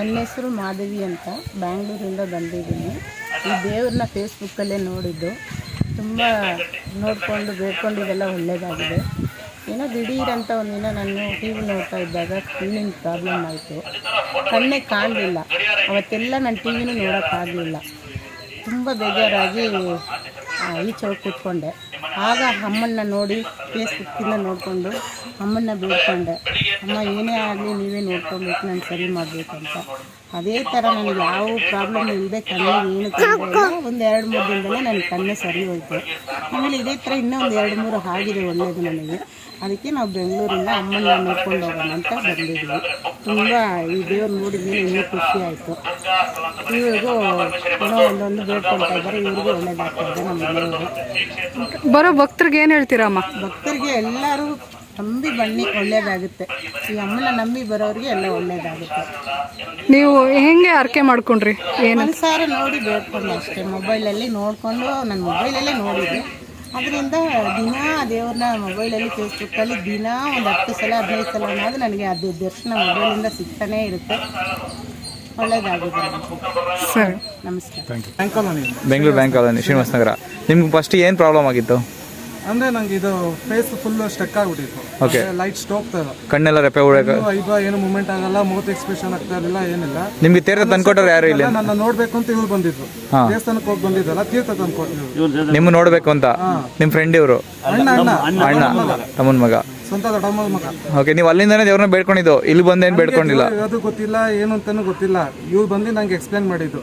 ನನ್ನ ಹೆಸರು ಮಾಧವಿ ಅಂತ ಬ್ಯಾಂಗ್ಳೂರಿಂದ ಬಂದಿದ್ದೀನಿ. ಈ ದೇವ್ರನ್ನ ಫೇಸ್ಬುಕ್ಕಲ್ಲೇ ನೋಡಿದ್ದು ತುಂಬ ನೋಡಿಕೊಂಡು ಬೇಡ್ಕೊಂಡು ಇದೆಲ್ಲ ಒಳ್ಳೆಯದಾಗಿದೆ ಏನೋ ದಿಢೀರಂತ ಒಂದಿನ ನಾನು ಟಿ ವಿ ನೋಡ್ತಾ ಇದ್ದಾಗ ಕಣ್ಣಿನ ಪ್ರಾಬ್ಲಮ್ ಆಯಿತು. ಕಣ್ಣೇ ಕಾಣಲಿಲ್ಲ. ಅವತ್ತೆಲ್ಲ ನಾನು ಟಿ ವಿನೂ ನೋಡೋಕ್ಕಾಗಲಿಲ್ಲ ತುಂಬ ಬೇಜಾರಾಗಿ ಈಚೆ ಹೋಗಿ ಕೂತ್ಕೊಂಡೆ. ಆಗ ಅಮ್ಮನ್ನ ನೋಡಿ ಫೇಸ್ಬುಕ್ಕಿಂದ ನೋಡಿಕೊಂಡು ಅಮ್ಮನ್ನ ಬೇಡ್ಕೊಂಡೆ. ಅಮ್ಮ ಏನೇ ಆಗಲಿ ನೀವೇ ನೋಡ್ಕೊಬೇಕು ನಾನು ಸರಿ ಮಾಡಬೇಕು ಅಂತ ಅದೇ ಥರ ನನಗೆ ಯಾವ ಪ್ರಾಬ್ಲಮ್ ಇಲ್ಲದೆ ಕಣ್ಣಿಗೆ ಏನು ತೊಂದರೆ ಒಂದು ಎರಡು ಮೂರು ದಿನದಲ್ಲೇ ನನಗೆ ಕಣ್ಣು ಸರಿ ಹೋಯ್ತು. ಆಮೇಲೆ ಇದೇ ಥರ ಇನ್ನೂ ಒಂದು ಎರಡು ಮೂರು ಆಗಿದೆ ಒಳ್ಳೆಯದು ನನಗೆ. ಅದಕ್ಕೆ ನಾವು ಬೆಂಗಳೂರಿಂದ ಅಮ್ಮನ ನೋಡ್ಕೊಂಡು ಹೋಗೋಣ ಅಂತ ಬಂದಿದ್ವಿ. ತುಂಬ ಈ ದೇವ್ರು ನೋಡಿದ್ಮೇಲೆ ಇನ್ನೂ ಖುಷಿ ಆಯಿತು. ಇವ್ರಿಗೂ ಏನೋ ಒಂದೊಂದು ಬೇಡ್ಕೊಳ್ತಾ ಇದ್ದಾರೆ ಇವ್ರಿಗೂ ಒಳ್ಳೇದಾಗ್ತಾ ಇದೆ ನಮ್ಮ ಮನೆಯವರು. ಬರೋ ಭಕ್ತರಿಗೆ ಏನು ಹೇಳ್ತೀರಮ್ಮ ಭಕ್ತರಿಗೆ ಎಲ್ಲರೂ ನಂಬಿ ಬನ್ನಿ ಒಳ್ಳೇದಾಗುತ್ತೆ ಈ ಅಮ್ಮನ ನಂಬಿ ಬರೋರಿಗೆ ಎಲ್ಲ ಒಳ್ಳೇದಾಗುತ್ತೆ ನೀವು ಹೆಂಗೆ ಅರ್ಕೆ ಮಾಡ್ಕೊಂಡ್ರಿ ಏನು ಮನಸಾರ ನೋಡಿ ಬೇಡ್ಕೊಂಡು ಅಷ್ಟೇ ಮೊಬೈಲಲ್ಲಿ ನೋಡಿಕೊಂಡು ನಾನು ಮೊಬೈಲಲ್ಲೇ ನೋಡಿದ್ದೆ ಅದರಿಂದ ದಿನ ದೇವ್ರನ್ನ ಮೊಬೈಲಲ್ಲಿ ಫೇಸ್ಬುಕ್ಕಲ್ಲಿ ದಿನ ಒಂದು ಹತ್ತು ಸಲ ಹದಿನೈದು ಸಲ ಅನ್ನೋದು ನನಗೆ ಅದು ದರ್ಶನ ಮೊಬೈಲಿಂದ ಸಿಗ್ತಾನೇ ಇರುತ್ತೆ ಒಳ್ಳೇದಾಗಿದೆ ಸರ್ ಸರಿ ನಮಸ್ಕಾರ colony Bengaluru bank colony Srinivasa Nagar ನಿಮ್ಗೆ ಫಸ್ಟ್ ಏನು ಪ್ರಾಬ್ಲಮ್ ಆಗಿತ್ತು ಅಂದ್ರೆ ನಂಗೆ ಇದು ಫೇಸ್ ಫುಲ್ ಸ್ಟಕ್ ಆಗ್ಬಿಟ್ಟಿತ್ತು. ಲೈಟ್ ಸ್ಟೋಕ್ ಕಣ್ಣೆಲ್ಲ ರೆಪೆ ಹೊಡೆಯಕ್ಕೆ ಐಬ ಏನು ಮೂಮೆಂಟ್ ಆಗಲ್ಲ ಮೌತ್ ಎಕ್ಸ್ಪ್ರೆಷನ್ ಆಗ್ತಾ ಇರಲಿಲ್ಲ ಏನಿಲ್ಲ. ನಿಮ್ಗೆ ತೀರ್ಥ ತಂದ್ಕೊಟ್ರೆ ಯಾರು ಇಲ್ಲ ನನ್ನ ನೋಡ್ಬೇಕು ಅಂತ ಇವ್ರು ಬಂದಿದ್ರು. ದೇವಸ್ಥಾನಕ್ಕೆ ಹೋಗಿ ಬಂದಿದ್ದಲ್ಲ ತೀರ್ಥ ತಂದು ನಿಮ್ ನಿಮ್ಮ ನೋಡಬೇಕು ಅಂತ? ನಿಮ್ಮ ಫ್ರೆಂಡ್ ಇವರು? ಅಣ್ಣ ಅಣ್ಣ. ಅಣ್ಣ. ತಮ್ಮನ ಮಗ. ಸ್ವಂತ ದೊಡ್ಡಮ್ಮ ಮಗ. ಓಕೆ ನೀವು ಅಲ್ಲಿಂದನೇ ದೇವ್ರನ್ನ ಬೇಡ್ಕೊಂಡಿದ್ದು ಇಲ್ಲಿ ಬಂದೇನು ಬೇಡ್ಕೊಂಡಿಲ್ಲ? ಅದು ಗೊತ್ತಿಲ್ಲ ಏನು ಅಂತಾನು ಗೊತ್ತಿಲ್ಲ. ಇವ್ರು ಬಂದು ನಂಗೆ ಎಕ್ಸ್ಪ್ಲೈನ್ ಮಾಡಿದ್ದು.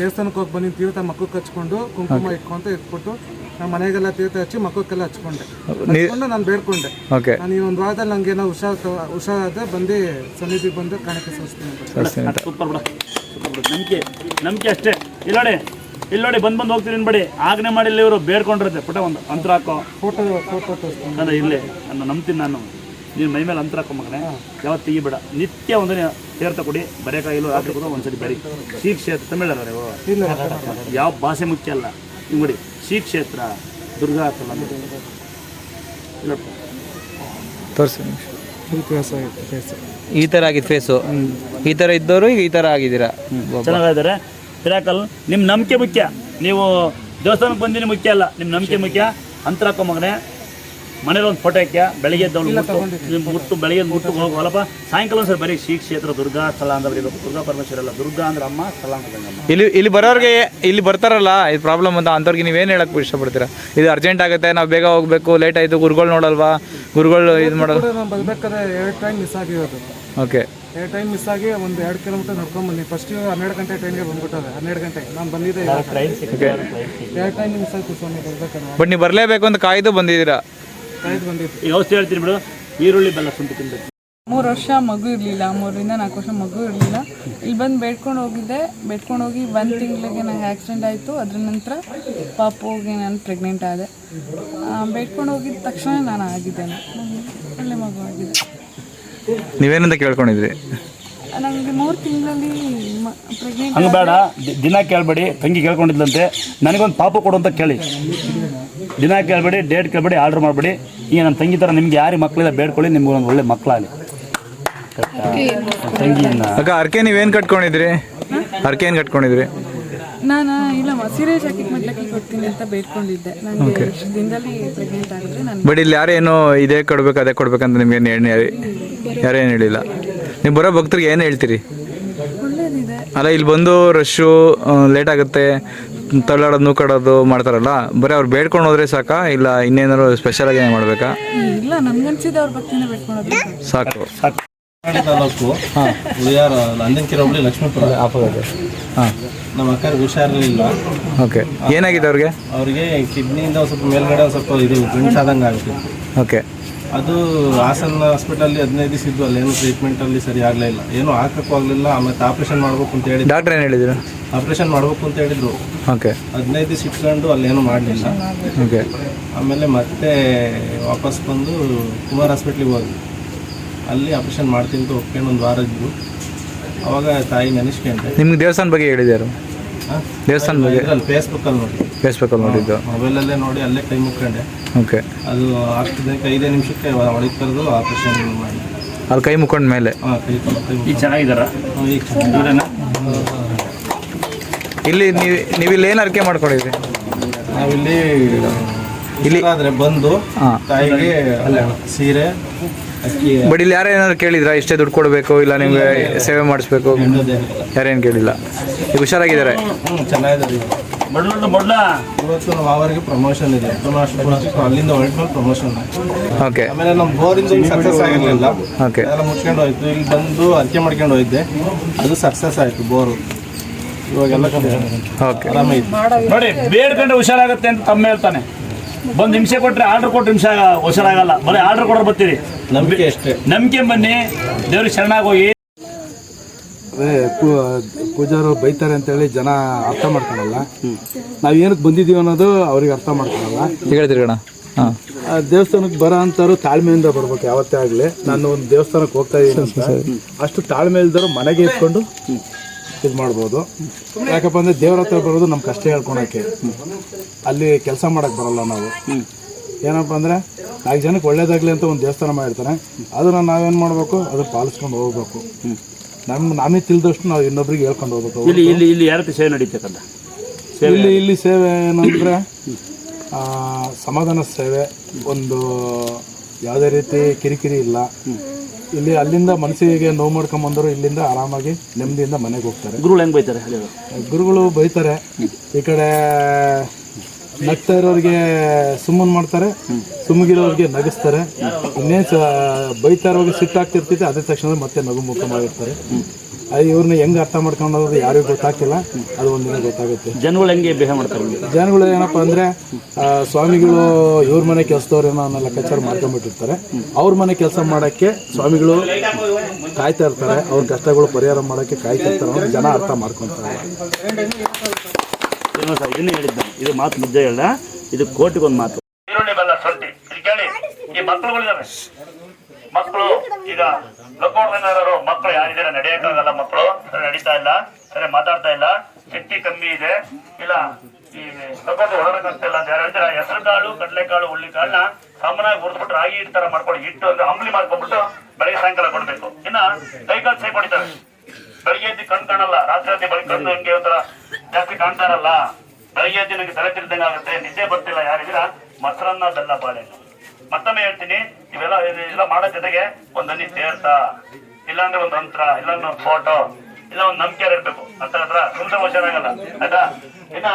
ದೇವಸ್ಥಾನಕ್ಕೆ ಹೋಗಿ ಬಂದು ತೀರ್ಥ ಮಕ್ಕಳು ಕಚ್ಕೊಂಡು ಕುಂಕುಮ ಇಟ್ಕೊಂತ ಇಟ್ಬಿಟ್ಟು ನಮ್ಮ ಮನೆಗೆಲ್ಲ ತೀರ್ಥ ಹಚ್ಚಿ ಮಕ್ಕಳಕ್ಕೆಲ್ಲ ಹಚ್ಕೊಂಡೆ. ಹಚ್ಕೊಂಡು ನಾನು ಬೇಡ್ಕೊಂಡೆ. ಓಕೆ. ನಾನು ಈ ಒಂದು ವಾರದಲ್ಲಿ ನಂಗೆ ಏನೋ ಹುಷಾರ್ ಹುಷಾರಾದ್ರೆ ಬಂದು ಸನ್ನಿಧಿಗೆ ಬಂದು ಕಾಣಿಕೆ ಸಲ್ಲಿಸ್ತೀನಿ ಅಂತ. ಸೂಪರ್ ಬಿಡ. ಸೂಪರ್ ಬಿಡ. ನಂಬಿಕೆ ನಂಬಿಕೆ ಅಷ್ಟೇ. ಇಲ್ಲಿ ನೋಡಿ ಇಲ್ಲಿ ನೋಡಿ ಬಂದ್ ಬಂದು ಹೋಗ್ತೀನಿ ಅನ್ಬೇಡಿ. ಆಗ್ನೇ ಮಾಡಿಲ್ಲ ಇವರು ಬೇಡ್ಕೊಂಡಿರುತ್ತೆ. ಪುಟ ಒಂದು ಅಂತರ ಹಾಕೋ. ಫೋಟೋ ಫೋಟೋ ತೋರಿಸ್ತೀನಿ. ಅಂದ್ರೆ ಇಲ್ಲೇ ನಾನು ನಂಬ್ತೀನಿ ನಾನು. ನೀನು ಮೈ ಮೇಲೆ ಅಂತರ ಹಾಕೋ ಮಗನೇ. ಯಾವತ್ತು ತೆಗಿಬೇಡ. ನಿತ್ಯ ಒಂದು ತೀರ್ಥ ಕೊಡಿ. ಬರೆಯೋಕ್ಕಾಗಿಲ್ಲ ರಾತ್ರಿ ಕೂಡ ಒಂದ್ಸರಿ ಬರಿ. ಕ್ಷೇತ್ರ ತಮಿಳಲ್ಲ ನೀವು ಇಲ್ಲ. ಯಾವ ಭಾಷೆ ಮುಖ್ಯ ಅಲ್ಲ. ನೋಡಿ ಶ್ರೀ ಕ್ಷೇತ್ರ ದುರ್ಗಾ ತೋರಿಸಿ. ಈ ಥರ ಆಗಿತ್ತು ಫೇಸು. ಈ ಥರ ಇದ್ದವರು ಈಗ ಈ ಥರ ಆಗಿದ್ದೀರಾ? ಚೆನ್ನಾಗಿದ್ದಾರೆ ಪಿರಾಕಲ್ ನಿಮ್ಮ ನಂಬಿಕೆ ಮುಖ್ಯ. ನೀವು ದೇವಸ್ಥಾನಕ್ಕೆ ಬಂದಿನಿ ಮುಖ್ಯ ಅಲ್ಲ ನಿಮ್ಮ ನಂಬಿಕೆ ಮುಖ್ಯ. ಅಂತರ ಹಾಕೋ ಮಗನೇ. ಮನೇಲಿ ಒಂದು ಫೋಟೋ ಹಾಕ್ಯ? ಬೆಳಿಗ್ಗೆ ಮುಟ್ಟು ಮುಟ್ಟು ಬೆಳಿಗ್ಗೆ ಮುಟ್ಟು ಹೋಗಲ್ಲಪ್ಪ. ಸಾಯಂಕಾಲ ಸರ್ ಬರೀ ಶ್ರೀ ಕ್ಷೇತ್ರ ದುರ್ಗಾ ಸ್ಥಳ ಅಂತ ಬರೀಬೇಕು ದುರ್ಗಾ ಪರಮೇಶ್ವರ ಅಲ್ಲ ದುರ್ಗಾ ಅಂದ್ರೆ ಅಮ್ಮ ಸ್ಥಳ ಅಂತ ಇಲ್ಲಿ ಇಲ್ಲಿ ಬರೋರಿಗೆ ಇಲ್ಲಿ ಬರ್ತಾರಲ್ಲ ಇದು ಪ್ರಾಬ್ಲಮ್ ಅಂತ ಅಂಥವ್ರಿಗೆ ನೀವೇನು ಹೇಳಕ್ಕೆ ಇಷ್ಟಪಡ್ತೀರಾ? ಇದು ಅರ್ಜೆಂಟ್ ಆಗುತ್ತೆ ನಾವು ಬೇಗ ಹೋಗಬೇಕು ಲೇಟ್ ಆಯಿತು ಗುರುಗಳು ನೋಡಲ್ವಾ? ಗುರುಗಳು ಇದು ಮಾಡೋದು ಬರ್ಬೇಕಾದ್ರೆ ಎರಡು ಟೈಮ್ ಮಿಸ್ ಆಗಿರೋದು. ಓಕೆ ಎರಡು ಟೈಮ್ ಮಿಸ್ ಆಗಿ ಒಂದು ಎರಡು ಕಿಲೋಮೀಟರ್ ನಡ್ಕೊಂಡು ಬನ್ನಿ. ಫಸ್ಟ್ ಹನ್ನೆರಡು ಗಂಟೆ ಟ್ರೈನ್ಗೆ ಬಂದ್ಬಿಟ್ಟದೆ ಹನ್ನೆರಡು ಗಂಟೆ. ನಾನು ಬಂದಿದ್ದೆ ಎರಡು ಟೈಮ್ ಮಿಸ್ ಆಯ್ತು ಸ್ವಾಮಿ ಬರ್ಬೇಕಾದ್ರೆ. ಬಟ್ ನೀವು ಬರಲೇಬೇಕು ಅಂತ ಕಾಯ್ದು ಬಂದಿದ್ದೀರಾ? ಈಗ ಹೇಳ್ತೀನಿ ಬಿಡು ಈರುಳ್ಳಿ ಬೆಲ್ಲ ಶುಂಠಿ ತಿನ್ಬೇಕು. ಮೂರು ವರ್ಷ ಮಗು ಇರಲಿಲ್ಲ ಮೂರರಿಂದ ನಾಲ್ಕು ವರ್ಷ ಮಗು ಇರಲಿಲ್ಲ. ಇಲ್ಲಿ ಬಂದು ಬೇಡ್ಕೊಂಡು ಹೋಗಿದ್ದೆ ಬೇಡ್ಕೊಂಡು ಹೋಗಿ ಒಂದು ತಿಂಗಳಿಗೆ ನಂಗೆ ಆಕ್ಸಿಡೆಂಟ್ ಆಯಿತು. ಅದ್ರ ನಂತರ ಪಾಪುಗೆ ನಾನು ಪ್ರೆಗ್ನೆಂಟ್ ಆದೆ. ಆ, ಬೇಡ್ಕೊಂಡು ಹೋಗಿದ ತಕ್ಷಣ ನಾನು ಆಗಿದ್ದೇನೆ ಒಳ್ಳೆ ಮಗು ಆಗಿದೆ ನೀವೇನಂತ ಕೇಳ್ಕೊಂಡಿದ್ರಿ? ನನಗೆ ಮೂರು ತಿಂಗಳಲ್ಲಿ ಹಂಗೆ ಬೇಡ. ದಿನ ಕೇಳಬೇಡಿ. ತಂಗಿ ಕೇಳ್ಕೊಂಡಿದ್ಲಂತೆ. ನನಗೊಂದು ಪಾಪು ಕೊಡು ಅಂತ ಕೇಳಿ. ದಿನ ಕೇಳಬೇಡಿ ಡೇಟ್ ಕೇಳಬೇಡಿ ಆರ್ಡರ್ ಮಾಡಬೇಡಿ. ಈಗ ನನ್ನ ತಂಗಿ ಥರ ನಿಮ್ಗೆ ಯಾರಿಗೆ ಮಕ್ಕಳಿಲ್ಲ ಬೇಡ್ಕೊಳ್ಳಿ ನಿಮ್ಗೆ ಒಂದು ಒಳ್ಳೆ ಮಕ್ಕಳಾಗಲಿ ತಂಗಿಯನ್ನ ಅಕ್ಕ ಅರ್ಕೆ ನೀವೇನು ಕಟ್ಕೊಂಡಿದ್ರಿ? ಅರ್ಕೆ ಏನು ಕಟ್ಕೊಂಡಿದ್ರಿ? ನಾನು ಇಲ್ಲ ಸೀರೆ ಜಾಕೆಟ್ ಮಾಡ್ಲಿಕ್ಕೆ ಕೊಡ್ತೀನಿ ಅಂತ ಬೇಡ್ಕೊಂಡಿದ್ದೆ. ನನಗೆ ದಿನದಲ್ಲಿ ಪ್ರೆಗ್ನೆಂಟ್ ಆಗಿದ್ರೆ ನಾನು ಬಟ್ ಇಲ್ಲಿ ಯಾರೇನು ಇದೇ ಕೊಡ್ಬೇಕು ಅದೇ ಕೊಡ್ಬೇಕಂತ ನಿಮ್ಗೆ ಏನು ಯಾರೇನು ಹೇಳಿಲ್ಲ. ನೀವು ಬರೋ ಭಕ್ತರಿಗೆ ಏನು ಹೇಳ್ತೀರಿ? ಅಲ್ಲ ಇಲ್ಲಿ ಬಂದು ರಶ್ಶು ಲೇಟ್ ಆಗುತ್ತೆ ತಳ್ಳಾಡೋದು ನೂಕಾಡೋದು ಮಾಡ್ತಾರಲ್ಲ ಬರೀ ಅವ್ರು ಬೇಡ್ಕೊಂಡು ಹೋದ್ರೆ ಸಾಕಾ ಇಲ್ಲ ಇನ್ನೇನಾದ್ರು ಸ್ಪೆಷಲ್ ಆಗಿ ಏನು ಮಾಡಬೇಕಾ ಇಲ್ಲ ನನ್ಗನ್ಸಿದೆ ಅವ್ರ ಭಕ್ತಿನ ಬೇಡ್ಕೊಳೋದು ಸಾಕು ತಾಲೂಕು ಉಳಿಯಾರ ನಂಜನಕೆರೆ ಹೋಬಳಿ ಲಕ್ಷ್ಮೀಪುರ ಹಾಂ ನಮ್ಮ ಅಕ್ಕ ಹುಷಾರಿರಲಿಲ್ಲ. ಓಕೆ. ಏನಾಗಿದೆ ಅವ್ರಿಗೆ? ಅವರಿಗೆ ಕಿಡ್ನಿಯಿಂದ ಒಂದು ಸ್ವಲ್ಪ ಮೇಲ್ಗಡೆ ಒಂದು ಸ್ವಲ್ಪ ಇದು ಡ್ರಿಂಕ್ಸ್ ಆದಂಗೆ ಆಗುತ್ತೆ. ಓಕೆ. ಅದು ಹಾಸನ ಹಾಸ್ಪಿಟಲ್ ಹದಿನೈದು ದಿವಸ ಇದ್ದು ಅಲ್ಲೇನು ಟ್ರೀಟ್ಮೆಂಟಲ್ಲಿ ಸರಿ ಆಗಲೇ ಇಲ್ಲ. ಏನು ಹಾಕಕ್ಕೂ ಆಗಲಿಲ್ಲ ಆಮೇಲೆ ಆಪ್ರೇಷನ್ ಮಾಡ್ಬೇಕು ಅಂತ ಹೇಳಿದ್ರು. ಡಾಕ್ಟ್ರ್ ಏನು ಹೇಳಿದ್ರು? ಆಪ್ರೇಷನ್ ಮಾಡ್ಬೇಕು ಅಂತ ಹೇಳಿದ್ರು. ಓಕೆ. ಹದಿನೈದು ದಿವಸ ಇಟ್ಕೊಂಡು ಅಲ್ಲೇನು ಮಾಡಲಿಲ್ಲ. ಓಕೆ. ಆಮೇಲೆ ಮತ್ತೆ ವಾಪಸ್ ಬಂದು ಕುಮಾರ್ ಹಾಸ್ಪಿಟ್ಲಿಗೆ ಹೋದ್ವಿ. ಅಲ್ಲಿ ಆಪ್ರೇಷನ್ ಮಾಡ್ತೀನಿ ಅಂತ ಒಪ್ಕೊಂಡು ಒಂದು ವಾರ ಇದ್ದು ಅವಾಗ ತಾಯಿ ನೆನೆಸ್ಕೊಂಡೆ ನಿಮ್ಗೆ ದೇವಸ್ಥಾನ ಬಗ್ಗೆ ಹೇಳಿದ್ಯಾರು? ದೇವಸ್ಥಾನ ಬಗ್ಗೆ? ಫೇಸ್ಬುಕ್ ಅಲ್ಲಿ ನೋಡಿ ಫೇಸ್ಬುಕ್ಕಲ್ಲಿ ನೋಡಿದ್ದು. ಮೊಬೈಲಲ್ಲೇ ನೋಡಿ ಅಲ್ಲೇ ಕೈ ಮುಕ್ಕೊಂಡೆ. ಓಕೆ ಅದು ಅಷ್ಟು ದಿನಕ್ಕೆ ಐದೇ ನಿಮಿಷಕ್ಕೆ ಒಳಗೆ ಕರೆದು ಆಪರೇಷನ್ ಮಾಡಿ. ಅಲ್ಲಿ ಕೈ ಮುಕ್ಕೊಂಡ ಮೇಲೆ? ಈಗ ಚೆನ್ನಾಗಿದ್ದಾರ? ಈಗ ಇಲ್ಲಿ ನೀವು ನೀವು ಇಲ್ಲಿ ಏನು ಅರ್ಕೆ ಮಾಡ್ಕೊಂಡಿದ್ರಿ? ನಾವಿಲ್ಲಿ ಇಲ್ಲಿ- ಆದ್ರೆ ಬಂದು ಹಾಂ. ತಾಯಿಗೆ ಸೀರೆ ಅಕ್ಕಿ ಬಟ್ ಇಲ್ಲಿ ಯಾರು ಏನಾದ್ರು ಕೇಳಿದ್ರಾ ಇಷ್ಟೇ ದುಡ್ಡು ಕೊಡಬೇಕು ಇಲ್ಲ ನಿಮಗೆ ಸೇವೆ ಮಾಡಿಸ್ಬೇಕು? ಯಾರೇನು ಕೇಳಿಲ್ಲ. ಈಗ ಹುಷಾರಾಗಿದ್ದಾರೆ. ಹ್ಞೂ ಚೆನ್ನಾಗಿದೆ ಮೊದಲು ಮೊದಲ ಇವತ್ತು ನಮ್ಮ ಅವರಿಗೆ ಪ್ರಮೋಷನ್ ಇದೆ. ಪ್ರಮೋಷನ್ ಅಲ್ಲಿಂದ ಹೊರಟ್ಮೇಲೆ ಪ್ರಮೋಷನ್ ಓಕೆ ಆಮೇಲೆ ನಮ್ಮ ಬೋರಿಂದ ಸಕ್ಸಸ್ ಆಗಿರಲಿಲ್ಲ. ಓಕೆ ಎಲ್ಲ ಮುಚ್ಕೊಂಡು ಹೋಯ್ತು. ಇಲ್ಲಿ ಬಂದು ಅರ್ಕೆ ಮಾಡ್ಕೊಂಡು ಹೋಗಿದ್ದೆ ಅದು ಸಕ್ಸಸ್ ಆಯಿತು ಬೋರು. ಇವಾಗೆಲ್ಲ ಓಕೆ ನೋಡಿ ಬೇಡ್ಕೊಂಡ್ರೆ ಹುಷಾರಾಗುತ್ತೆ ಅಂತ ತಮ್ಮ ಹೇಳ್ತಾನೆ. ಬಂದು ನಿಮಿಷ ಕೊಟ್ಟರೆ ಆರ್ಡರ್ ಕೊಟ್ಟು ನಿಮಿಷ ಹುಷಾರಾಗಲ್ಲ. ಬರೀ ಆರ್ಡರ್ ಕೊಡೋರು ಬರ್ತೀರಿ. ನಂಬಿಕೆ ಅಷ್ಟೇ. ನಂಬಿಕೆ ಬನ್ನಿ. ದೇವ್ರಿಗೆ ಶರಣಾಗೋಗಿ. ಹೋಗಿ ಅದೇ ಪೂಜಾರು ಬೈತಾರೆ ಅಂತೇಳಿ ಜನ ಅರ್ಥ ಮಾಡ್ಕೊಳಲ್ಲ. ನಾವು ಏನಕ್ಕೆ ಬಂದಿದ್ದೀವಿ ಅನ್ನೋದು ಅವ್ರಿಗೆ ಅರ್ಥ ಮಾಡ್ಕೊಳಲ್ಲ. ಹೇಳ್ತೀರಿ ಕಣ ಹಾಂ. ಆ ದೇವಸ್ಥಾನಕ್ಕೆ ಬರೋ ಅಂತಾರು ತಾಳ್ಮೆಯಿಂದ ಬರ್ಬೇಕು ಯಾವತ್ತೇ ಆಗಲಿ. ನಾನು ಒಂದು ದೇವಸ್ಥಾನಕ್ಕೆ ಹೋಗ್ತಾ ಇದ್ದೀನಿ ಅಂತ. ಅಷ್ಟು ತಾಳ್ಮೆ ಇಲ್ದರು ಮನೆಗೆ ಇಟ್ಕೊಂಡು ಇದು ಮಾಡ್ಬೋದು. ಯಾಕಪ್ಪ ಅಂದರೆ ದೇವ್ರ ಹತ್ರ ಬರೋದು ನಮ್ಮ ಕಷ್ಟ ಹೇಳ್ಕೊಳಕ್ಕೆ. ಅಲ್ಲಿ ಕೆಲಸ ಮಾಡೋಕ್ಕೆ ಬರಲ್ಲ ನಾವು. ಏನಪ್ಪ ಅಂದರೆ ನಾಲ್ಕು ಜನಕ್ಕೆ ಒಳ್ಳೇದಾಗಲಿ ಅಂತ ಒಂದು ದೇವಸ್ಥಾನ ಮಾಡಿರ್ತಾನೆ ಅದನ್ನು ನಾವೇನು ಮಾಡಬೇಕು? ಅದನ್ನು ಪಾಲಿಸ್ಕೊಂಡು ಹೋಗ್ಬೇಕು. ನಮ್ಮ ನಾನೇ ತಿಳಿದಷ್ಟು ನಾವು ಇನ್ನೊಬ್ರಿಗೆ ಹೇಳ್ಕೊಂಡು ಹೋಗ್ಬೇಕು. ಇಲ್ಲಿ ಇಲ್ಲಿ ಇಲ್ಲಿ ಯಾವ ರೀತಿ ಸೇವೆ ನಡೀತಕ್ಕಂಥ ಇಲ್ಲಿ ಇಲ್ಲಿ ಸೇವೆ ಏನಂದರೆ ಸಮಾಧಾನ ಸೇವೆ. ಒಂದು ಯಾವುದೇ ರೀತಿ ಕಿರಿಕಿರಿ ಇಲ್ಲ. ಇಲ್ಲಿ ಅಲ್ಲಿಂದ ಮನಸ್ಸಿಗೆ ನೋವು ಮಾಡ್ಕೊಂಬಂದರು ಇಲ್ಲಿಂದ ಆರಾಮಾಗಿ ನೆಮ್ಮದಿಯಿಂದ ಮನೆಗೆ ಹೋಗ್ತಾರೆ. ಗುರುಗಳು ಹೆಂಗ್ ಬೈತಾರೆ? ಗುರುಗಳು ಬೈತಾರೆ ಈ ಕಡೆ ನಗ್ತಾ ಇರೋರಿಗೆ ಸುಮ್ಮನ್ ಮಾಡ್ತಾರೆ ಸುಮ್ಮಗಿರೋರಿಗೆ ನಗಿಸ್ತಾರೆ. ಇನ್ನೇನು ಸ ಬೈತಾ ಇರೋರಿಗೆ ಸಿಟ್ಟಾಗ್ತಿರ್ತೈತೆ ಅದೇ ತಕ್ಷಣ ಮತ್ತೆ ನಗು ಮುಖ ಮಾಡಿರ್ತಾರೆ. ಇವ್ರನ್ನ ಹೆಂಗೆ ಅರ್ಥ ಮಾಡ್ಕೊಂಡೋದು ಯಾರಿಗೂ ಗೊತ್ತಾಗ್ತಿಲ್ಲ ಅದು ಒಂದಿನ ಗೊತ್ತಾಗುತ್ತೆ. ಜನಗಳು ಹೆಂಗೆ ಬಿಹೇವ್ ಮಾಡ್ತಾರೆ? ಜನಗಳು ಏನಪ್ಪ ಅಂದ್ರೆ ಸ್ವಾಮಿಗಳು ಇವ್ರ ಮನೆ ಕೆಲಸದವ್ರೇನೋ ಅನ್ನೋ ಲೆಕ್ಕಾಚಾರ ಮಾಡ್ಕೊಂಡ್ಬಿಟ್ಟಿರ್ತಾರೆ. ಅವ್ರ ಮನೆ ಕೆಲಸ ಮಾಡೋಕ್ಕೆ ಸ್ವಾಮಿಗಳು ಕಾಯ್ತಾ ಇರ್ತಾರೆ ಅವ್ರ ಕಷ್ಟಗಳು ಪರಿಹಾರ ಮಾಡೋಕ್ಕೆ ಕಾಯ್ತಾ ಇರ್ತಾರೆ ಜನ ಅರ್ಥ ಮಾಡ್ಕೊತಾರೆ. ಹೇಳಿದ್ದು. ಇದು ಮಾತು ನಿಜ ಇಲ್ಲ ಇದು ಕೋಟಿಗೊಂದು ಮಾತು. ಈರುಳ್ಳಿ ಬೆಲ್ಲ ಕೇಳಿ, ಈ ಮಕ್ಕಳುಗಳಿದಾವೆ ಮಕ್ಕಳು ಈಗ ಲಕೋಟರು ಮಕ್ಕಳು ಯಾರಿದ್ದಾರೆ? ನಡೆಯಕ್ಕಾಗಲ್ಲ ಮಕ್ಕಳು ಸರಿ, ನಡೀತಾ ಇಲ್ಲ. ಸರಿ, ಮಾತಾಡ್ತಾ ಇಲ್ಲ. ಶಕ್ತಿ ಕಮ್ಮಿ ಇದೆ. ಇಲ್ಲ, ಈ ಲಕೋಟ ಹೊರಡಕ್ಕಾಗ್ತಾ ಇಲ್ಲ ಅಂತ ಯಾರು ಹೇಳ್ತಾರೆ? ಹೆಸರು ಕಾಳು ಕಡಲೆಕಾಳು ಹುಳ್ಳಿಕಾಳನ್ನ ಸಾಮಾನ್ಯವಾಗಿ ಹುರಿದ್ಬಿಟ್ಟು ರಾಗಿ ಈ ತರ ಮಾಡ್ಕೊಂಡು ಹಿಟ್ಟು ಅಂದ್ರೆ ಅಂಬ್ಲಿ ಮಾಡ್ಕೊಂಡ್ಬಿಟ್ಟು ಬೆಳಗ್ಗೆ ಸಾಯಂಕಾಲ ಕೊಡ್ಬೇಕು. ಇನ್ನ ಕೈಕಾಲು ಸೈ ಹೊಡಿತಾರೆ ಬೆಳಿಗ್ಗೆ ಎದ್ದು ಕಣ್ ಕಾಣಲ್ಲ. ರಾತ್ರಿ ಬಳಿ ಕಣ್ಣು ಹಂಗೆ ಒಂಥರ ಜಾಸ್ತಿ ಕಾಣ್ತಾ ಇರಲ್ಲ. ಬೆಳಿಗ್ಗೆ ಎದ್ದು ನನಗೆ ತಲೆ ತಿರ್ದಂಗೆ ಆಗುತ್ತೆ. ನಿದ್ದೆ ಬರ್ತಿಲ್ಲ ಯಾರಿದ್ರ ಮೊಸರನ್ನ ಬೆಲ್ಲ ಬಾಳೆಹಣ್ಣು ಮತ್ತೊಮ್ಮೆ ಹೇಳ್ತೀನಿ, ಇವೆಲ್ಲ ಇದೆಲ್ಲ ಮಾಡೋ ಜೊತೆಗೆ ಒಂದ್ ಹನಿ ತೀರ್ಥ, ಇಲ್ಲಾಂದ್ರೆ ಒಂದ್ ಅಂತರ ಇಲ್ಲಾಂದ್ರೆ ಒಂದ್ ಫೋಟೋ ಇಲ್ಲ ಒಂದ್ ನಂಬಿಕೆ ಇರ್ಬೇಕು. ಅಂತ ಹತ್ರ ಸುಮ್ಮನೆ ಹುಷಾರಾಗಲ್ಲ ಆಯ್ತಾ? ಇನ್ನ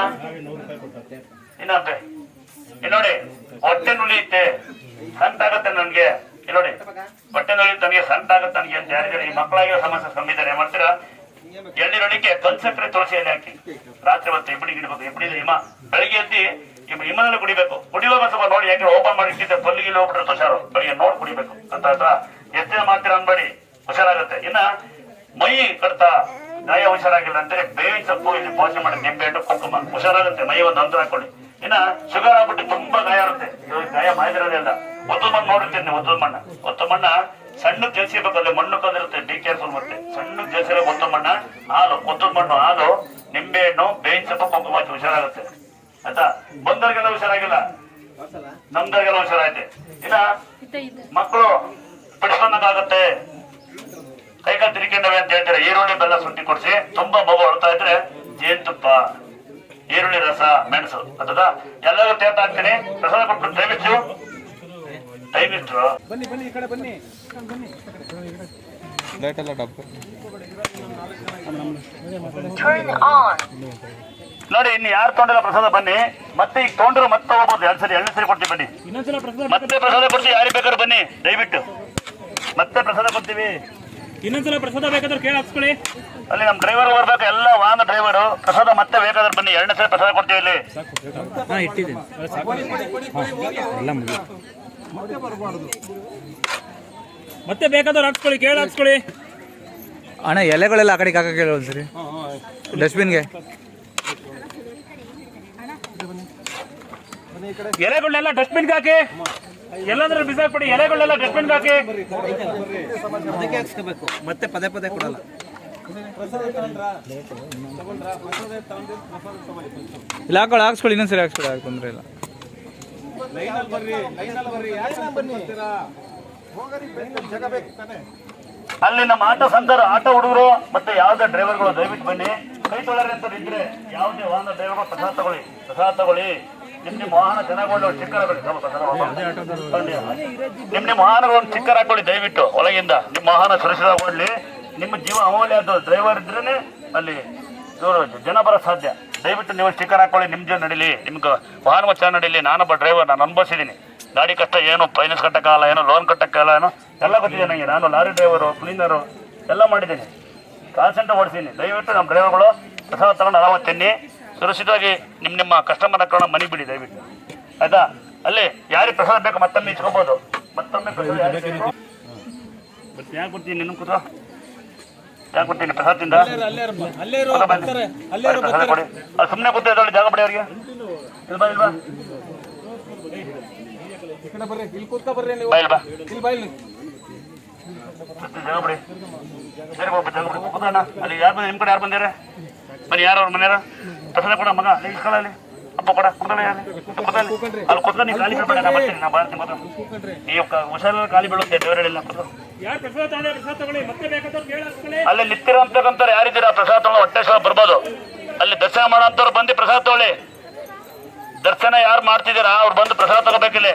ಇನ್ನ ನೋಡಿ, ಹೊಟ್ಟೆ ನುಳಿಯುತ್ತೆ ಸಂತ ಆಗತ್ತೆ ನನ್ಗೆ. ಇಲ್ಲಿ ನೋಡಿ, ಹೊಟ್ಟೆ ನುಳಿಯುತ್ತೆ ನನಗೆ ಸಂತ ಆಗತ್ತೆ ನನಗೆ ಅಂತ ಯಾರಿದ್ದಾರೆ? ಈ ಮಕ್ಕಳಾಗಿರೋ ಸಮಸ್ಯೆ ಸಂಬಿದ್ದಾರೆ ಮಾಡ್ತೀರಾ? ಎಳ್ಳಿರೊಳಗೆ ಕಲ್ಸಕ್ರೆ ತುಳಸಿ ಎಲೆ ಹಾಕಿ. ರಾತ್ರಿ ಹೊತ್ತು ಇಬ್ಬಡಿಗೆ ಇಡ್ಬೇಕು ಇಬ್ಬಡಿ ಹಿಮ. ಬೆಳಿಗ್ಗೆ ಎದ್ದಿ ಹಿಮದಲ್ಲಿ ಕುಡಿಬೇಕು. ಕುಡಿಯುವಾಗ ಸ್ವಲ್ಪ ನೋಡಿ ಯಾಕೆ ಓಪನ್ ಮಾಡಿ ಇಟ್ಟಿದ್ದೆ? ಪಲ್ಲಿಗೆ ಹೋಗ್ಬಿಟ್ರೆ ತುಷಾರು. ಬೆಳಿಗ್ಗೆ ನೋಡಿ ಕುಡಿಬೇಕು. ಅಂತ ಹತ್ರ ಎಷ್ಟೇ ಮಾಡ್ತೀರ ಅನ್ಬೇಡಿ. ಹುಷಾರಾಗುತ್ತೆ. ಇನ್ನ ಮೈ ಕಡ್ತ ಗಾಯ ಹುಷಾರಾಗಿಲ್ಲ ಅಂದ್ರೆ ಬೇವಿನ ಸೊಪ್ಪು ಇಲ್ಲಿ ಪೋಷಣೆ ಮಾಡಿ ನಿಂಬೆ ಹಣ್ಣು, ಕುಂಕುಮ. ಹುಷಾರಾಗುತ್ತೆ, ಮೈ ಒಂದು ಅಂತರ ಹಾಕೊಳ್ಳಿ ಇನ್ನ ಶುಗರ್ ಆಗ್ಬಿಟ್ಟು ತುಂಬಾ ಗಾಯ ಇರುತ್ತೆ. ಗಾಯ ಮಾಡಿರೋದೇ ಅಲ್ಲ. ಒತ್ತು ಮಣ್ಣು ನೋಡಿರ್ತೀನಿ ಒತ್ತು ಮಣ್ಣ. ಒತ್ತು ಮಣ್ಣ ಸಣ್ಣ ಜಲ್ಸಿರ್ಬೇಕು ಬಂದಲ್ಲಿ ಮಣ್ಣು ಕದಿರುತ್ತೆ. ಬಿ ಕೇರ್ಫುಲ್ ಮತ್ತೆ. ಸಣ್ಣ ಜಲ್ಸಿರೋ ಗೊತ್ತ ಮಣ್ಣ? ಹಾಲು ಕೊತ್ತದ ಮಣ್ಣು, ಹಾಲು ನಿಂಬೆ ಹಣ್ಣು ಬೇವಿನ ಸೊಪ್ಪು ಹುಷಾರಾಗುತ್ತೆ. ಆಯ್ತಾ? ಬಂದವ್ರಿಗೆಲ್ಲ ಹುಷಾರಾಗಿಲ್ಲ? ನಮ್ದವ್ರಿಗೆಲ್ಲ ಹುಷಾರಾಯ್ತೆ. ಇಲ್ಲ? ಮಕ್ಕಳು ಪಡಿಸ್ಕೊಂಡಾಗತ್ತೆ ಕೈಕಾಲು ತಿರ್ಕೊಂಡವೆ ಅಂತ ಹೇಳ್ತಾರೆ? ಈರುಳ್ಳಿ ಬೆಲ್ಲ ಸುಟ್ಟಿ ಕೊಡಿಸಿ ತುಂಬಾ ಮಗು ಹೊಡ್ತಾ ಇದ್ರೆ ಜೇನುತುಪ್ಪ, ಈರುಳ್ಳಿ ರಸ, ಮೆಣಸು ಅದದ ಎಲ್ಲರೂ ತೇರ್ತಾ ಹಾಕ್ತೀನಿ. ರಸ ಕೊಟ್ಟು ದಯವಿಟ್ಟು ದಯವಿಟ್ಟು. ನೋಡಿ ಇನ್ನು ಯಾರು ತೊಗೊಂಡಿಲ್ಲ ಪ್ರಸಾದ ಬನ್ನಿ. ಮತ್ತೆ ಈಗ ತೊಗೊಂಡ್ರು ಮತ್ತೆ ಹೋಗ್ಬೋದು ಎರಡು ಸರಿ ಎರಡು ಸರಿ ಕೊಡ್ತೀವಿ ಬನ್ನಿ. ಮತ್ತೆ ಪ್ರಸಾದ ಕೊಡ್ತೀವಿ. ಯಾರಿಗೆ ಬೇಕಾದ್ರೆ ಬನ್ನಿ. ದಯವಿಟ್ಟು. ಮತ್ತೆ ಪ್ರಸಾದ ಕೊಡ್ತೀವಿ. ಇನ್ನೊಂದ್ಸಲ ಪ್ರಸಾದ ಬೇಕಾದ್ರೆ ಕೇಳಿ ಹಾಕ್ಸ್ಕೊಳ್ಳಿ. ಅಲ್ಲಿ ನಮ್ಮ ಡ್ರೈವರ್ ಬರ್ಬೇಕು. ಎಲ್ಲ ವಾಹನ ಡ್ರೈವರು ಪ್ರಸಾದ ಮತ್ತೆ ಬೇಕಾದ್ರೆ ಬನ್ನಿ. ಎರಡನೇ ಸರಿ ಪ್ರಸಾದ ಕೊಡ್ತೀವಿ ಇಲ್ಲಿ. ಮತ್ತೆ ಬೇಕಾದವ್ರು ಹಾಕ್ಸ್ಕೊಳ್ಳಿ ಕೇಳಿ ಹಾಕ್ಸ್ಕೊಳ್ಳಿ. ಅಣ್ಣ ಎಲೆಗಳೆಲ್ಲ ಆ ಕಡೆಗೆ ಹಾಕಕ್ಕೆ ಹೇಳಿ ಒಂದ್ಸರಿ ಡಸ್ಟ್ಬಿನ್ಗೆ. ಎಲೆಗಳನ್ನೆಲ್ಲ ಡಸ್ಟ್ಬಿನ್ಗೆ ಹಾಕಿ. ಎಲ್ಲಾದ್ರೂ ಬಿಸಾಕ್ಬಿಡಿ ಎಲೆಗಳನ್ನೆಲ್ಲ ಡಸ್ಟ್ಬಿನ್ ಹಾಕಿ. ಮತ್ತೆ ಪದೇ ಪದೇ ಕೊಡಲ್ಲ. ಇಲ್ಲ ಹಾಕೊಳ್ಳಿ ಹಾಕ್ಸ್ಕೊಳ್ಳಿ ಇನ್ನೊಂದ್ಸರಿ ಹಾಕ್ಸ್ಕೊಳ್ಳಿ ಯಾಕೆ ಅಲ್ಲಿ ನಮ್ಮ ಆಟೋ ಸಂಘರು ಆಟೋ ಹುಡುಗರು ಮತ್ತೆ ಯಾವುದೇ ಡ್ರೈವರ್ಗಳು ದಯವಿಟ್ಟು ಬನ್ನಿ. ಕೈ ತೊಳರಿ ಅಂತ ಇದ್ರೆ ಯಾವುದೇ ವಾಹನ ಡ್ರೈವರ್ಗಳು ಪ್ರಸಾದ ತಗೊಳ್ಳಿ ಪ್ರಸಾದ ತಗೊಳ್ಳಿ. ನಿಮ್ ನಿಮ್ಮ ವಾಹನ ಜನಗಳು ಚಿಕ್ಕರ್. ನಿಮ್ ನಿಮ್ಮ ವಾಹನಗಳು ಚಿಕ್ಕರ ಹಾಕೊಳ್ಳಿ ದಯವಿಟ್ಟು ಒಳಗಿಂದ. ನಿಮ್ಮ ವಾಹನ ಸುರಕ್ಷಿತಗೊಳ್ಳಿ ನಿಮ್ಮ ಜೀವ ಅಮೂಲ್ಯ ಅದು ಡ್ರೈವರ್ ಇದ್ರೇನೆ ಅಲ್ಲಿ ಜನ ಬರ ಸಾಧ್ಯ. ದಯವಿಟ್ಟು ನೀವು ಸ್ಟಿಕ್ಕರ್ ಹಾಕೊಳ್ಳಿ ನಿಮ್ಮ ಜೀವನ ನಡೀಲಿ ನಿಮ್ಗೆ ವಾಹನ ವಚನ ನಡೀಲಿ ನಾನೊಬ್ಬ ಡ್ರೈವರ್ ನಾನು ಅನುಭವಿಸಿದ್ದೀನಿ ಗಾಡಿ ಕಷ್ಟ ಏನು ಫೈನಾನ್ಸ್ ಕಟ್ಟಕ್ಕಾಗಲ್ಲ ಏನೋ ಲೋನ್ ಕಟ್ಟಕ್ಕಾಗಲ್ಲ ಏನೋ ಎಲ್ಲ ಗೊತ್ತಿದೆ ನನಗೆ. ನಾನು ಲಾರಿ ಡ್ರೈವರು ಕ್ಲೀನರು ಎಲ್ಲ ಮಾಡಿದ್ದೀನಿ ಕಾಲ್ ಸೆಂಟರ್ ಓಡಿಸಿದ್ದೀನಿ ದಯವಿಟ್ಟು ನಮ್ಮ ಡ್ರೈವರ್ಗಳು ಪ್ರಸಾದ ತಗೊಂಡು ಆರಾಮಾಗಿ ತಿನ್ನಿ. ಸುರಕ್ಷಿತವಾಗಿ ನಿಮ್ಮ ನಿಮ್ಮ ಕಸ್ಟಮರ್ ಹಾಕೊಂಡು ಮನೆಗೆ ಬಿಡಿ ದಯವಿಟ್ಟು. ಆಯಿತಾ? ಅಲ್ಲಿ ಯಾರಿಗೆ ಪ್ರಸಾದ ಬೇಕು ಮತ್ತೊಮ್ಮೆ ಇಸ್ಕೋಬೋದು. ಮತ್ತೊಮ್ಮೆ ಪ್ರಸಾದ ಯಾಕೆ ಕೊಡ್ತೀನಿ ನಿನ್ನ ಕೂತ ಯಾಕೆ ಕೊಡ್ತೀನಿ ಪ್ರಸಾದದಿಂದ. ಕೂತ ಬನ್ನಿ. ಅವ್ರಿಗೆ ಪ್ರಸಾದ ಕೊಡಿ. ಅಲ್ಲಿ ಸುಮ್ಮನೆ ಕೂತ ಇದ್ದೊಳ್ಳಿ ಜಾಗ ಬಿಡಿ ಅವ್ರಿಗೆ. ಇಲ್ವಾ ಇಲ್ವಾ ಜಾಗ ಬಿಡಿ ಸರಿ ಹೋಗ್ಬೇಕು ಜಾಗ ಬಿಡಿ ಅಲ್ಲಿ ಯಾರು ಬಂದ ನಿಮ್ಮ ಕಡೆ ಯಾರು ಬಂದಿರ ಬನ್ನಿ ಯಾರು ಅವ್ರ ಮನೆಯವರು? ಪ್ರಸಾದ ಕೊಡ ಮಗ. ಅಲ್ಲಿ ಇಸ್ಕೊಳ್ಳ ಅಲ್ಲಿ. ಅಪ್ಪ ಕೊಡ ಕೂತಲ್ಲಿ ಅಲ್ಲಿ. ಕೂತ್ಕೊಂಡು ನೀವು ಖಾಲಿ ಬೀಳ್ಬೇಡ ನಾ ಬರ್ತೀನಿ ನಾ ಬರ್ತೀನಿ ಹುಷಾರ ನೀವು ಹುಷಾರಲ್ಲಿ ಖಾಲಿ ಬೀಳುತ್ತೆ ದೇವರ ಹೇಳಿಲ್ಲ ಕೂತ್ಕೊಂಡು ಅಲ್ಲಿ ನಿಂತಿರೋಂತಕ್ಕಂಥವ್ರು ಯಾರಿದ್ದೀರಾ? ಪ್ರಸಾದ ತಗೊಳ್ಳಿ ಹೊಟ್ಟೆ ಸಹ ಬರ್ಬೋದು. ಅಲ್ಲಿ ದರ್ಶನ ಮಾಡೋಂಥವ್ರು ಬಂದು ಪ್ರಸಾದ ತಗೊಳ್ಳಿ. ದರ್ಶನ ಯಾರು ಮಾಡ್ತಿದ್ದೀರಾ? ಅವ್ರು ಬಂದು ಪ್ರಸಾದ ತಗೋಬೇಕಿಲ್ಲಿ.